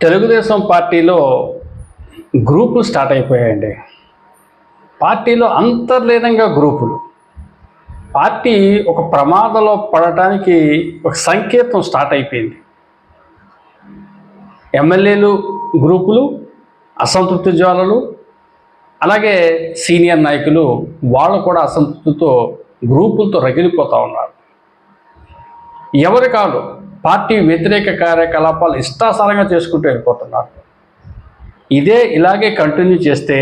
తెలుగుదేశం పార్టీలో గ్రూపులు స్టార్ట్ అయిపోయాయండి. పార్టీలో అంతర్లీనంగా గ్రూపులు. పార్టీ ఒక ప్రమాదంలో పడటానికి ఒక సంకేతం స్టార్ట్ అయిపోయింది. ఎమ్మెల్యేలు గ్రూపులు అసంతృప్తి జ్వాలలు అలాగే సీనియర్ నాయకులు వాళ్ళు కూడా అసంతృప్తితో గ్రూపులతో రగిలిపోతూ ఉన్నారు. ఎవరి కాదు పార్టీ వ్యతిరేక కార్యకలాపాలు ఇష్టాసారంగా చేసుకుంటూ వెళ్ళిపోతున్నారు. ఇదే ఇలాగే కంటిన్యూ చేస్తే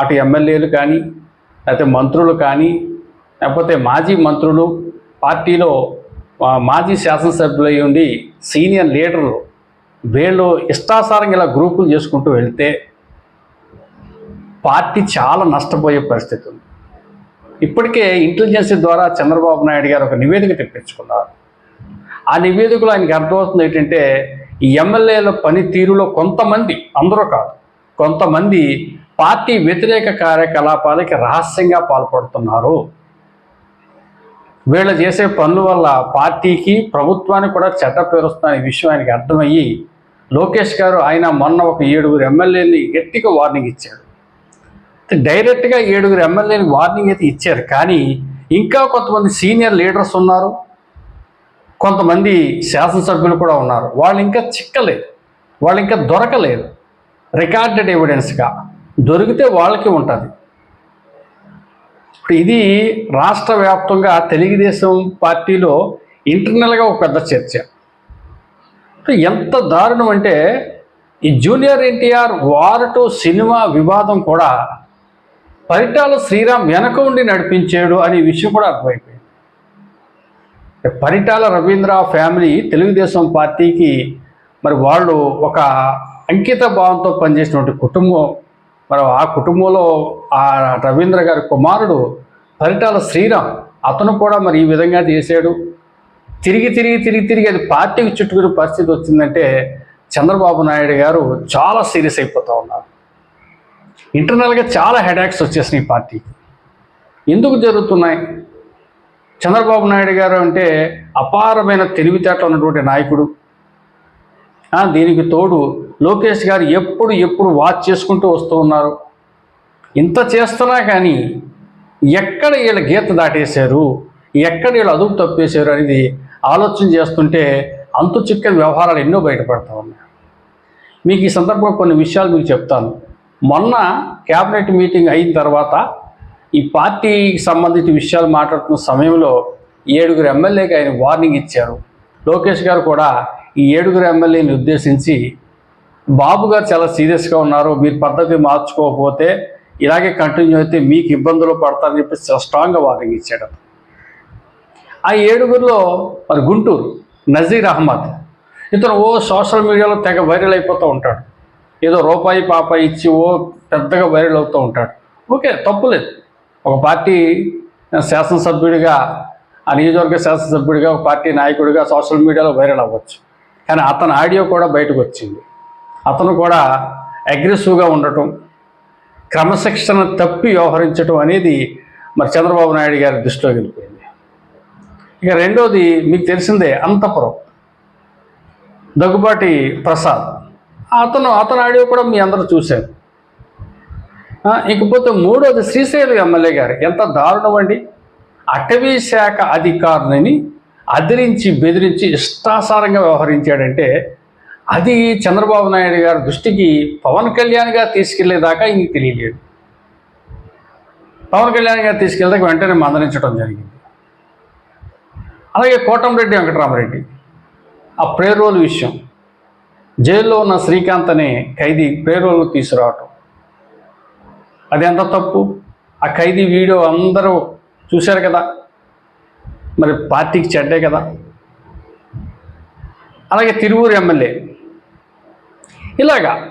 అటు ఎమ్మెల్యేలు కానీ లేకపోతే మంత్రులు కానీ లేకపోతే మాజీ మంత్రులు పార్టీలో మాజీ శాసనసభ్యులు అయి ఉండి సీనియర్ లీడర్లు వీళ్ళు ఇష్టాసారంగా ఇలా గ్రూపులు చేసుకుంటూ వెళ్తే పార్టీ చాలా నష్టపోయే పరిస్థితి ఉంది. ఇప్పటికే ఇంటెలిజెన్స్ ద్వారా చంద్రబాబు నాయుడు గారు ఒక నివేదిక తెప్పించుకున్నారు. ఆ నివేదికలో ఆయనకి అర్థమవుతుంది ఏంటంటే ఈ ఎమ్మెల్యేల పనితీరులో కొంతమంది అందరూ కాదు కొంతమంది పార్టీ వ్యతిరేక కార్యకలాపాలకి రహస్యంగా పాల్పడుతున్నారు. వీళ్ళు చేసే పనుల వల్ల పార్టీకి ప్రభుత్వానికి కూడా చెడ్డ పేరుస్తున్న విషయం ఆయనకి అర్థమయ్యి లోకేష్ గారు ఆయన మొన్న ఒక ఏడుగురు ఎమ్మెల్యేని గట్టిగా వార్నింగ్ ఇచ్చారు. డైరెక్ట్గా ఏడుగురు ఎమ్మెల్యేని వార్నింగ్ అయితే ఇచ్చారు. కానీ ఇంకా కొంతమంది సీనియర్ లీడర్స్ ఉన్నారు. కొంతమంది శాసనసభ్యులు కూడా ఉన్నారు. వాళ్ళు ఇంకా చిక్కలేదు. వాళ్ళు ఇంకా దొరకలేదు. రికార్డెడ్ ఎవిడెన్స్గా దొరికితే వాళ్ళకి ఉంటుంది. ఇప్పుడు ఇది రాష్ట్ర వ్యాప్తంగా తెలుగుదేశం పార్టీలో ఇంటర్నల్గా ఒక పెద్ద చర్చ. ఎంత దారుణం అంటే ఈ junior NTR war two cinema వివాదం కూడా పరిటాల శ్రీరామ్ వెనక ఉండి నడిపించాడు అనే విషయం కూడా అర్థమైపోయింది. పరిటాల రవీంద్ర ఫ్యామిలీ తెలుగుదేశం పార్టీకి మరి వాళ్ళు ఒక అంకిత భావంతో పనిచేసినటువంటి కుటుంబం. మరి ఆ కుటుంబంలో ఆ రవీంద్ర గారి కుమారుడు పరిటాల శ్రీరామ్ అతను కూడా మరి ఈ విధంగా చేశాడు. తిరిగి తిరిగి తిరిగి తిరిగి అది పార్టీకి చుట్టుకునే పరిస్థితి వచ్చిందంటే చంద్రబాబు నాయుడు గారు చాలా సీరియస్ అయిపోతూ ఉన్నారు. ఇంటర్నల్గా చాలా హెడాక్స్ వచ్చేసినాయి ఈ పార్టీకి. ఎందుకు జరుగుతున్నాయి? చంద్రబాబు నాయుడు గారు అంటే అపారమైన తెలివితేటలు ఉన్నటువంటి నాయకుడు. దీనికి తోడు లోకేష్ గారు ఎప్పుడు ఎప్పుడు వాచ్ చేసుకుంటూ వస్తూ ఉన్నారు. ఇంత చేస్తున్నా కానీ ఎక్కడ వీళ్ళ గీత దాటేశారు? ఎక్కడ వీళ్ళు అదుపు తప్పేశారు అనేది ఆలోచన చేస్తుంటే అంతు చిక్కని వ్యవహారాలు ఎన్నో బయటపడతా ఉన్నాయి. మీకు ఈ సందర్భంగా కొన్ని విషయాలు మీకు చెప్తాను. మొన్న క్యాబినెట్ మీటింగ్ అయిన తర్వాత ఈ పార్టీకి సంబంధించిన విషయాలు మాట్లాడుతున్న సమయంలో ఏడుగురు ఎమ్మెల్యేకి ఆయన వార్నింగ్ ఇచ్చారు. లోకేష్ గారు కూడా ఈ ఏడుగురు ఎమ్మెల్యేని ఉద్దేశించి బాబు గారు చాలా సీరియస్గా ఉన్నారు మీరు పద్ధతి మార్చుకోకపోతే ఇలాగే కంటిన్యూ అయితే మీకు ఇబ్బందులు పడతారని చెప్పి స్ట్రాంగ్గా వార్నింగ్ ఇచ్చాడు. ఆ ఏడుగురిలో మరి గుంటూరు నజీర్ అహ్మద్. ఇతను ఓ సోషల్ మీడియాలో తెగ వైరల్ అయిపోతూ ఉంటాడు. ఏదో రూపాయి పాప ఇచ్చి ఓ పెద్దగా వైరల్ అవుతూ ఉంటాడు. ఓకే తప్పులేదు ఒక పార్టీ శాసనసభ్యుడిగా ఆ నియోజకవర్గ శాసనసభ్యుడిగా ఒక పార్టీ నాయకుడిగా సోషల్ మీడియాలో వైరల్ అవ్వచ్చు. కానీ అతని ఆడియో కూడా బయటకు వచ్చింది. అతను కూడా అగ్రెసివ్గా ఉండటం క్రమశిక్షణ తప్పి వ్యవహరించడం అనేది మరి చంద్రబాబు నాయుడు గారి దృష్టిలో వెళ్ళిపోయింది. ఇక రెండోది మీకు తెలిసిందే అంతపురం. దగ్గుబాటి ప్రసాద్. అతను అతని ఆడియో కూడా మీ అందరూ చూశారు. ఇకపోతే మూడోది శ్రీశైలం ఎమ్మెల్యే గారు. ఎంత దారుణం అండి. అటవీ శాఖ అధికారులని అదిరించి బెదిరించి ఇష్టాసారంగా వ్యవహరించాడంటే అది చంద్రబాబు నాయుడు గారి దృష్టికి పవన్ కళ్యాణ్ గారు తీసుకెళ్ళేదాకా ఇంక తెలియలేదు. పవన్ కళ్యాణ్ గారు తీసుకెళ్ళదాక వెంటనే మందలించడం జరిగింది. అలాగే కోటంరెడ్డి వెంకటరామరెడ్డి ఆ ప్రేరోల్ విషయం. జైల్లో ఉన్న శ్రీకాంత్ అనే ఖైదీ ప్రేరోలు తీసుకురావటం. అది ఎంత తప్పు? ఆ ఖైదీ వీడియో అందరూ చూశారు కదా. మరి పార్టీకి చెడ్డే కదా. అలాగే తిరువూరు ఎమ్మెల్యే. ఇలాగా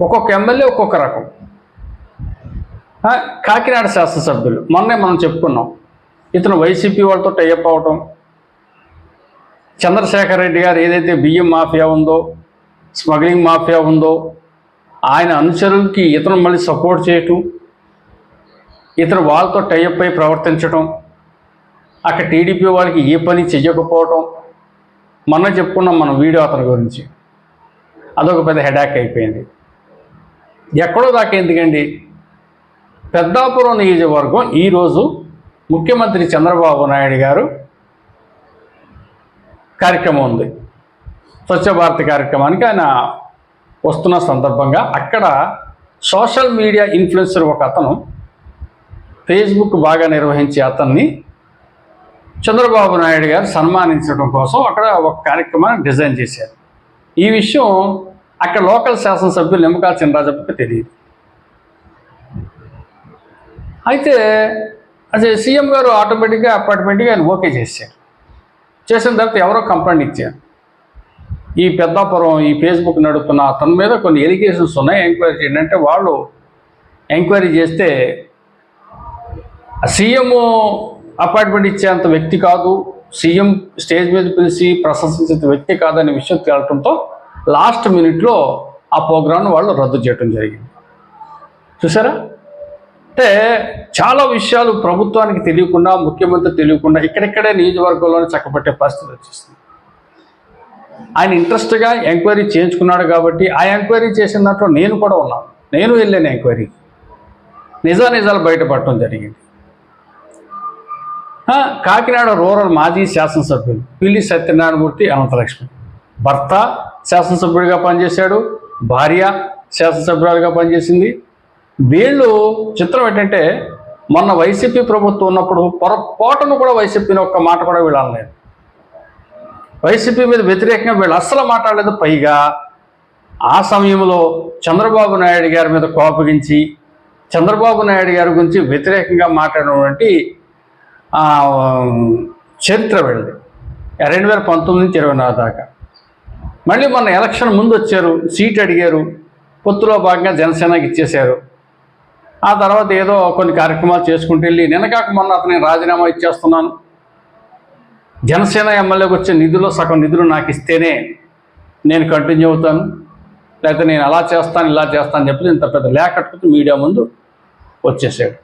ఒక్కొక్క ఎమ్మెల్యే ఒక్కొక్క రకం. కాకినాడ శాసనసభ్యులు. మొన్నే మనం చెప్పుకున్నాం. ఇతను వైసీపీ వాళ్ళతో టైఅప్ అవటం. చంద్రశేఖర్ రెడ్డి గారు ఏదైతే బియ్యం మాఫియా ఉందో స్మగ్లింగ్ మాఫియా ఉందో ఆయన అనుచరులకి ఇతను మళ్ళీ సపోర్ట్ చేయటం ఇతను వాళ్ళతో టైఅప్ అయి ప్రవర్తించడం అక్కడ టీడీపీ వాళ్ళకి ఏ పని చెయ్యకపోవటం మొన్న చెప్పుకున్నాం మనం వీడియో అతని గురించి. అదొక పెద్ద హెడాక్ అయిపోయింది. ఎక్కడో దాకా ఎందుకండి? పెద్దాపురం నియోజకవర్గం ఈరోజు ముఖ్యమంత్రి చంద్రబాబు నాయుడు గారు కార్యక్రమం ఉంది. స్వచ్ఛ భారత్ కార్యక్రమానికి ఆయన వస్తున్న సందర్భంగా అక్కడ సోషల్ మీడియా ఇన్ఫ్లుయెన్సర్ ఒక అతను ఫేస్బుక్ బాగా నిర్వహించే అతన్ని చంద్రబాబు నాయుడు గారు సన్మానించడం కోసం అక్కడ ఒక కార్యక్రమాన్ని డిజైన్ చేశారు. ఈ విషయం అక్కడ లోకల్ శాసనసభ్యులు నిమ్మకాల చినరాజప్పకి తెలియదు. అయితే అదే సీఎం గారు ఆటోమేటిక్గా అపార్ట్మెంట్గా ఆయన ఓకే చేశారు. చేసిన తర్వాత ఎవరో కంప్లైంట్ ఇచ్చారు. ఈ పెద్దాపురం ఈ ఫేస్బుక్ నడుపుతున్న అతని మీద కొన్ని ఎలిగేషన్స్ ఉన్నాయి. ఎంక్వైరీ చేయండి అంటే వాళ్ళు ఎంక్వైరీ చేస్తే సీఎం అపాయింట్మెంట్ ఇచ్చేంత వ్యక్తి కాదు. సీఎం స్టేజ్ మీద పిలిచి ప్రశంసించే వ్యక్తి కాదనే విషయం తేలటంతో లాస్ట్ మినిట్లో ఆ ప్రోగ్రాంను వాళ్ళు రద్దు చేయడం జరిగింది. చూసారా? అంటే చాలా విషయాలు ప్రభుత్వానికి తెలియకుండా ముఖ్యమంత్రి తెలియకుండా ఇక్కడిక్కడే నియోజకవర్గంలోనే చక్కబట్టే పరిస్థితి వచ్చేస్తుంది ఆయన ఇంట్రెస్ట్గా ఎంక్వైరీ చేయించుకున్నాడు కాబట్టి ఆ ఎంక్వైరీ చేసిన దాంట్లో నేను కూడా ఉన్నాను నేను వెళ్ళాను ఎంక్వైరీకి నిజా నిజాలు బయటపడటం జరిగింది. కాకినాడ రూరల్ మాజీ శాసనసభ్యులు పిల్లి సత్యనారాయణమూర్తి అనంతలక్ష్మి. భర్త శాసనసభ్యుడిగా పనిచేశాడు భార్య శాసనసభ్యురాలుగా పనిచేసింది. వీళ్ళు చిత్రం ఏంటంటే మొన్న వైసీపీ ప్రభుత్వం ఉన్నప్పుడు పొరపాటును కూడా వైసీపీని ఒక్క మాట కూడా వీళ్ళు అనలేదు. వైసీపీ మీద వ్యతిరేకంగా వీళ్ళు అస్సలు మాట్లాడలేదు. పైగా ఆ సమయంలో చంద్రబాబు నాయుడు గారి మీద కోపగించి చంద్రబాబు నాయుడు గారి గురించి వ్యతిరేకంగా మాట్లాడినటువంటి చరిత్ర వెళ్ళింది. రెండు వేల పంతొమ్మిది నుంచి ఇరవై నాలుగు దాకా. మళ్ళీ మొన్న ఎలక్షన్ ముందు వచ్చారు సీట్ అడిగారు పొత్తులో భాగంగా జనసేనకి ఇచ్చేశారు. ఆ తర్వాత ఏదో కొన్ని కార్యక్రమాలు చేసుకుంటూ వెళ్ళి నిన్నగాక మొన్న అతని రాజీనామా ఇచ్చేస్తున్నాను. జనసేన ఎమ్మెల్యేకి వచ్చే నిధుల్లో సగం నిధులు నాకు ఇస్తేనే నేను కంటిన్యూ అవుతాను. లేకపోతే నేను అలా చేస్తాను ఇలా చేస్తాను చెప్పి ఇంత పెద్ద లేఖ కట్టుకుంటూ మీడియా ముందు వచ్చేసాడు.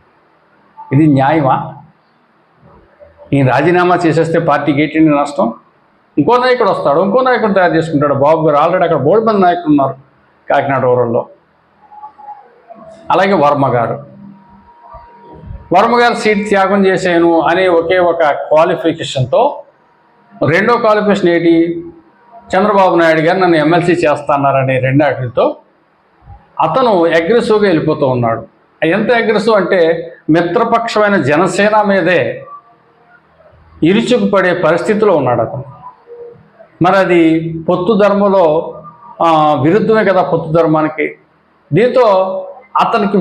ఇది న్యాయమా? నేను రాజీనామా చేసేస్తే పార్టీకి ఏంటండి నష్టం? ఇంకో నాయకుడు వస్తాడు ఇంకో నాయకుడు తయారు చేసుకుంటాడు. బాబు గారు ఆల్రెడీ అక్కడ బోర్డు మంది నాయకులు ఉన్నారు కాకినాడ ఊరల్లో అలాగే వర్మ గారు. వర్మ గారు సీట్ త్యాగం చేశాను అనే ఒకే ఒక క్వాలిఫికేషన్తో రెండో క్వాలిఫికేషన్ ఏంటి? చంద్రబాబు నాయుడు గారు నన్ను ఎమ్మెల్సీ చేస్తాన్నారనే రెండాటితో అతను అగ్రెసివ్గా వెళ్ళిపోతూ ఉన్నాడు. ఎంత అగ్రెసివ్ అంటే మిత్రపక్షమైన జనసేన మీదే ఇరుచుకుపడే పరిస్థితిలో ఉన్నాడు అతను. మరి అది పొత్తు ధర్మంలో విరుద్ధమే కదా పొత్తు ధర్మానికి. దీంతో అతనికి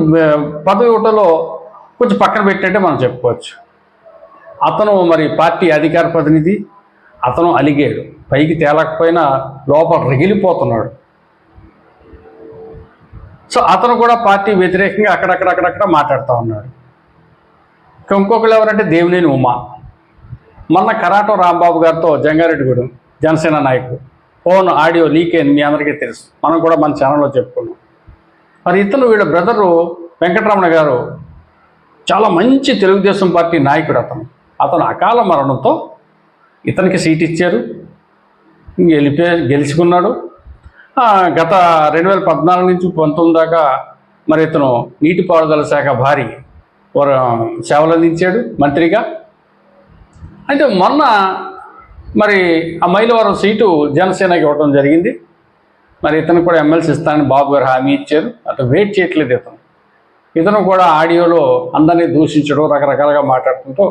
పదవి ఇవ్వటంలో కొంచెం పక్కన పెట్టినట్టే మనం చెప్పుకోవచ్చు. అతను మరి పార్టీ అధికార ప్రతినిధి అతను అలిగాడు. పైకి తేలకపోయినా లోపల రగిలిపోతున్నాడు. సో అతను కూడా పార్టీ వ్యతిరేకంగా అక్కడక్కడ అక్కడక్కడ మాట్లాడుతూ ఉన్నాడు. ఇంకా ఇంకొకరు ఎవరంటే దేవినేని ఉమా. మొన్న కరాటం రాంబాబు గారితో జంగారెడ్డిగూడెం జనసేన నాయకుడు. ఫోన్ ఆడియో లీక్ అయింది మీ అందరికీ తెలుసు. మనం కూడా మన ఛానల్లో చెప్పుకున్నాం. మరి ఇతను వీళ్ళ బ్రదరు వెంకటరమణ గారు చాలా మంచి తెలుగుదేశం పార్టీ నాయకుడు అతను. అతను అకాల మరణంతో ఇతనికి సీట్ ఇచ్చారు. గెలిపే గెలుచుకున్నాడు. గత రెండు వేల పద్నాలుగు నుంచి పంతొమ్మిది దాకా మరి ఇతను నీటిపారుదల శాఖ భారీ సేవలు అందించాడు మంత్రిగా. అయితే మొన్న మరి ఆ మైలవరం సీటు జనసేనకి ఇవ్వడం జరిగింది. మరి ఇతను కూడా ఎమ్మెల్సీ ఇస్తానని బాబు గారు హామీ ఇచ్చారు. అతను వెయిట్ చేయట్లేదు ఇతను. ఇతను కూడా ఆడియోలో అందరినీ దూషించడం రకరకాలుగా మాట్లాడుతుంటూ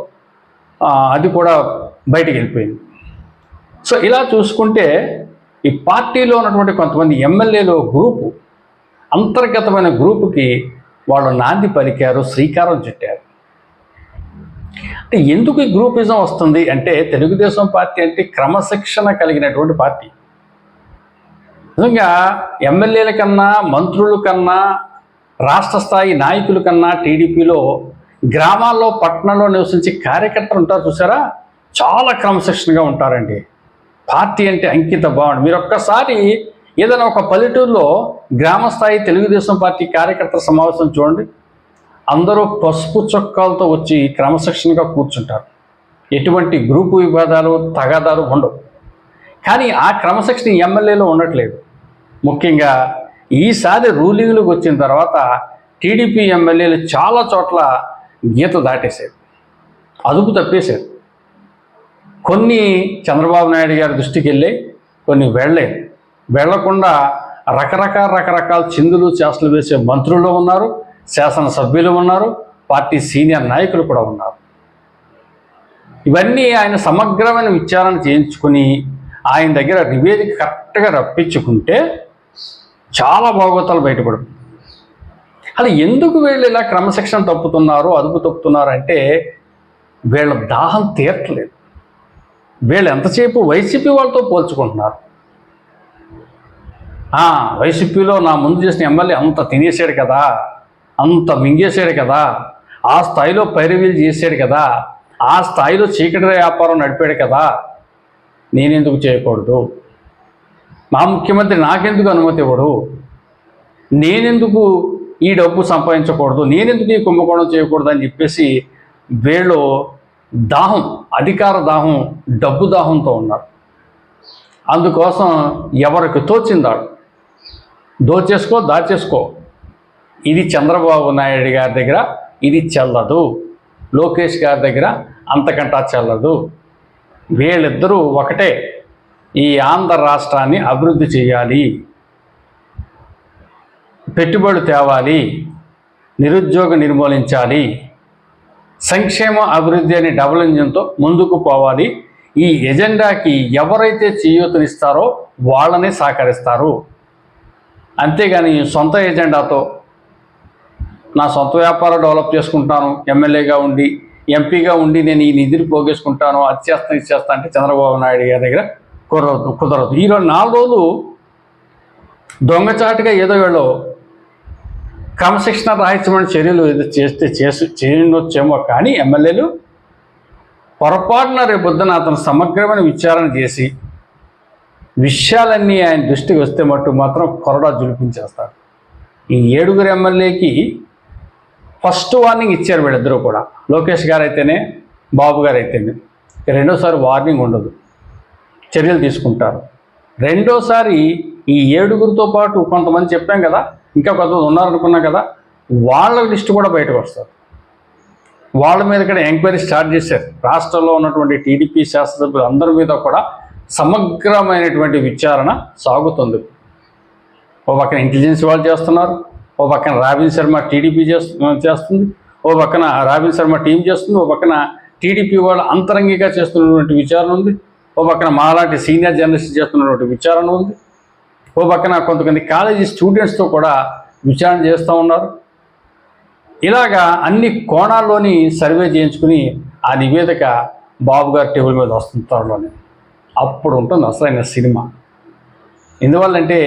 అది కూడా బయటికి వెళ్ళిపోయింది. సో ఇలా చూసుకుంటే ఈ పార్టీలో ఉన్నటువంటి కొంతమంది ఎమ్మెల్యేలు గ్రూపు అంతర్గతమైన గ్రూపుకి వాళ్ళు నాంది పలికారు శ్రీకారం చుట్టారు. అంటే ఎందుకు ఈ గ్రూపిజం వస్తుంది అంటే తెలుగుదేశం పార్టీ అంటే క్రమశిక్షణ కలిగినటువంటి పార్టీ. నిజంగా ఎమ్మెల్యేల కన్నా మంత్రుల కన్నా రాష్ట్ర స్థాయి నాయకుల కన్నా టీడీపీలో గ్రామాల్లో పట్టణంలో నివసించే కార్యకర్తలు ఉంటారు చూసారా? చాలా క్రమశిక్షణగా ఉంటారండి. పార్టీ అంటే అంకిత భావన. మీరు ఒక్కసారి ఏదైనా ఒక పల్లెటూరులో గ్రామ స్థాయి తెలుగుదేశం పార్టీ కార్యకర్తల సమావేశం చూడండి. అందరూ పసుపు చొక్కాలతో వచ్చి క్రమశిక్షణగా కూర్చుంటారు. ఎటువంటి గ్రూపు విభేదాలు తగాదాలు ఉండవు. కానీ ఆ క్రమశిక్షణ ఎమ్మెల్యేలో ఉండట్లేదు. ముఖ్యంగా ఈసారి రూలింగ్లోకి వచ్చిన తర్వాత టీడీపీ ఎమ్మెల్యేలు చాలా చోట్ల గీత దాటేశారు అదుపు తప్పేశారు కొన్ని చంద్రబాబు నాయుడు గారి దృష్టికి వెళ్ళి కొన్ని వెళ్ళలేదు వెళ్ళకుండా రకరకాల రకరకాల చిందులు చేష్టలు వేసే మంత్రులు ఉన్నారు శాసనసభ్యులు ఉన్నారు పార్టీ సీనియర్ నాయకులు కూడా ఉన్నారు. ఇవన్నీ ఆయన సమగ్రమైన విచారణ చేయించుకుని ఆయన దగ్గర నివేదిక కరెక్ట్గా రప్పించుకుంటే చాలా భాగవతాలు బయటపడుతుంది అలా ఎందుకు వీళ్ళు ఇలా క్రమశిక్షణ తప్పుతున్నారు అదుపు తప్పుతున్నారు అంటే వీళ్ళ దాహం తీరట్లేదు. వీళ్ళు ఎంతసేపు వైసీపీ వాళ్ళతో పోల్చుకుంటున్నారు? వైసీపీలో నా ముందు చేసిన ఎమ్మెల్యే అంత తినేసాడు కదా అంత మింగేశాడు కదా ఆ స్థాయిలో పైరవీలు చేశాడు కదా ఆ స్థాయిలో చీకటి వ్యాపారం నడిపాడు కదా నేనెందుకు చేయకూడదు? మా ముఖ్యమంత్రి నాకెందుకు అనుమతి ఇవ్వడు? నేనెందుకు ఈ డబ్బు సంపాదించకూడదు నేనెందుకు ఈ కుంభకోణం చేయకూడదు అని చెప్పేసి వీళ్ళు దాహం అధికార దాహం డబ్బు దాహంతో ఉన్నారు. అందుకోసం ఎవరికి తోచిందాడు? దోచేసుకో దాచేసుకో. ఇది చంద్రబాబు నాయుడు గారి దగ్గర ఇది చెల్లదు. లోకేష్ గారి దగ్గర అంతకంటా చెల్లదు. వీళ్ళిద్దరూ ఒకటే. ఈ ఆంధ్ర రాష్ట్రాన్ని అభివృద్ధి చేయాలి. పెట్టుబడులు తేవాలి నిరుద్యోగం నిర్మూలించాలి సంక్షేమ అభివృద్ధి అనే డబుల్ ఇంజన్తో ముందుకు పోవాలి. ఈ ఎజెండాకి ఎవరైతే చేయూతనిస్తారో వాళ్ళనే సహకరిస్తారు. అంతేగాని సొంత ఎజెండాతో నా సొంత వ్యాపారం డెవలప్ చేసుకుంటాను ఎమ్మెల్యేగా ఉండి ఎంపీగా ఉండి నేను ఈ నిధిని పోగేసుకుంటాను అది చేస్తాను ఇది చేస్తాను అంటే చంద్రబాబు నాయుడు గారి దగ్గర కుదరదు కుదరదు. ఈరోజు నాలుగు రోజులు దొంగచాటుగా ఏదో వీళ్ళు క్రమశిక్షణ రాహిత్యమైన చర్యలు ఏదో చేస్తే చేసి చేయవచ్చేమో కానీ ఎమ్మెల్యేలు పొరపాటున రేపొద్దున అతను సమగ్రమైన విచారణ చేసి విషయాలన్నీ ఆయన దృష్టికి వస్తే మట్టు మాత్రం కొరడా జులిపించేస్తారు. ఈ ఏడుగురు ఎమ్మెల్యేకి ఫస్ట్ వార్నింగ్ ఇచ్చారు వీళ్ళిద్దరూ కూడా. లోకేష్ గారు అయితేనే బాబు గారు అయితేనే రెండోసారి వార్నింగ్ ఉండదు. చర్యలు తీసుకుంటారు. రెండోసారి ఈ ఏడుగురితో పాటు కొంతమంది చెప్పాం కదా ఇంకా కొంతమంది ఉన్నారనుకున్నా కదా వాళ్ళ లిస్టు కూడా బయటకు వస్తారు వాళ్ళ మీద కూడా ఎంక్వైరీ స్టార్ట్ చేశారు. రాష్ట్రంలో ఉన్నటువంటి టీడీపీ శాసనసభ్యులు అందరి మీద కూడా సమగ్రమైనటువంటి విచారణ సాగుతుంది. ఓ పక్కన ఇంటెలిజెన్స్ వాళ్ళు చేస్తున్నారు ఓ పక్కన రాబిన్ శర్మ టీడీపీ చేస్తు చేస్తుంది ఓ పక్కన రాబిన్ శర్మ టీం చేస్తుంది ఓ పక్కన టీడీపీ వాళ్ళు అంతరంగిగా చేస్తున్నటువంటి విచారణ ఉంది ఓ పక్కన మాలాంటి సీనియర్ జర్నలిస్ట్ చేస్తున్నటువంటి విచారణ ఉంది. ఓ పక్కన కొంతమంది కాలేజీ స్టూడెంట్స్తో కూడా విచారణ చేస్తూ ఉన్నారు. ఇలాగా అన్ని కోణాల్లోని సర్వే చేయించుకుని ఆ నివేదిక బాబు గారి టేబుల్ మీద వస్తుంది త్వరలోనే. అప్పుడు ఉంటుంది అసలైన సినిమా. ఎందువల్లంటే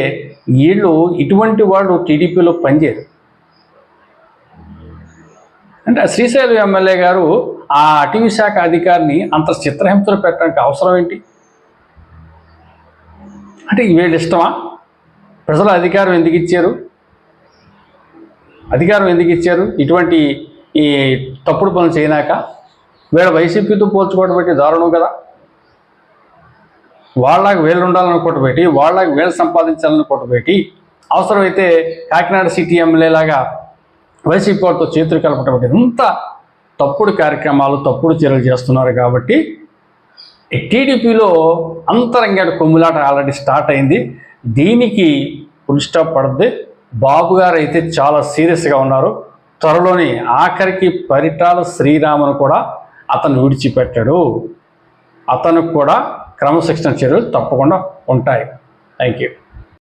వీళ్ళు ఇటువంటి వాళ్ళు టీడీపీలో పనిచేయరు. అంటే శ్రీశైలం ఎమ్మెల్యే గారు ఆ అటవీ శాఖ అధికారిని అంత చిత్రహింసలు పెట్టడానికి అవసరం ఏంటి? అంటే వీళ్ళు ఇష్టమా? ప్రజల అధికారం ఎందుకు ఇచ్చారు? అధికారం ఎందుకు ఇచ్చారు? ఇటువంటి ఈ తప్పుడు పనులు చేయనాక వీళ్ళ వైసీపీతో పోల్చుకోవడం బట్టి దారుణం కదా. వాళ్ళకి వీళ్ళు ఉండాలనుకోవటం పెట్టి వాళ్ళకి వీళ్ళు సంపాదించాలనుకోవటం పెట్టి అవసరమైతే కాకినాడ సిటీ ఎమ్మెల్యేలాగా వైసీపీ వాళ్ళతో చేతులు కలపటం పెట్టి ఇంత తప్పుడు కార్యక్రమాలు తప్పుడు చర్యలు చేస్తున్నారు కాబట్టి టీడీపీలో అంతరంగాడు కొమ్ములాట ఆల్రెడీ స్టార్ట్ అయింది. దీనికి ఫుల్ స్టాప్ పడద్ది బాబు గారు అయితే చాలా సీరియస్గా ఉన్నారు. త్వరలోని ఆఖరికి పరిటాల శ్రీరామును కూడా అతను విడిచిపెట్టాడు. అతనికి కూడా క్రమశిక్షణ చర్యలు తప్పకుండా ఉంటాయి. Thank you